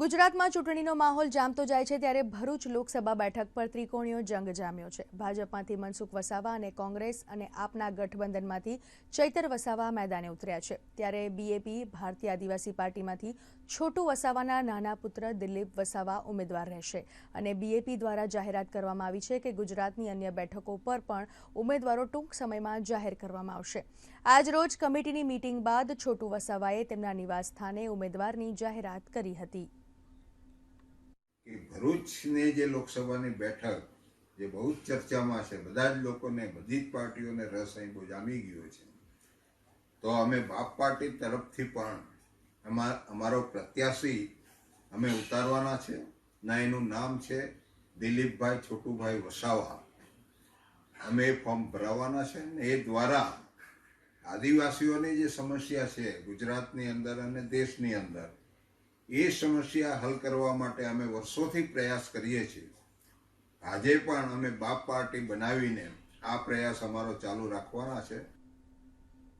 ગુજરાતમાં ચૂંટણીનો માહોલ જામતો જાય છે ત્યારે ભરૂચ લોકસભા બેઠક પર ત્રિકોણીયો જંગ જામ્યો છે. ભાજપમાંથી મનસુખ વસાવા અને કોંગ્રેસ અને આપના ગઠબંધનમાંથી ચૈતર વસાવા મેદાને ઉતર્યા છે. ત્યારે બીએપી ભારતીય આદિવાસી પાર્ટીમાંથી છોટુ વસાવાના નાના પુત્ર દિલીપ વસાવા ઉમેદવાર રહેશે અને બીએપી દ્વારા જાહેરાત કરવામાં આવી છે કે ગુજરાતની અન્ય બેઠકો પર પણ ઉમેદવારો ટૂંક સમયમાં જાહેર કરવામાં આવશે. આજ રોજ કમિટીની મીટિંગ બાદ છોટુ વસાવાએ તેમના નિવાસ સ્થાને ઉમેદવારની જાહેરાત કરી હતી. કે ભરૂચની જે લોકસભાની બેઠક, જે બહુ જ ચર્ચામાં છે, બધા જ લોકોને, બધી જ પાર્ટીઓને રસ અહીં બહુ જામી ગયો છે. તો અમે બાપ પાર્ટી તરફથી પણ અમારો પ્રત્યાશી અમે ઉતારવાના છે. ના એનું નામ છે દિલીપભાઈ છોટુભાઈ વસાવા. અમે એ ફોર્મ ભરાવવાના છે ને એ દ્વારા આદિવાસીઓની જે સમસ્યા છે ગુજરાતની અંદર અને દેશની અંદર એ સમસ્યા હલ કરવા માટે અમે વર્ષોથી પ્રયાસ કરીએ છીએ. આજે પણ અમે બાપ પાર્ટી બનાવીને આ પ્રયાસ અમારો ચાલુ રાખવાના છે.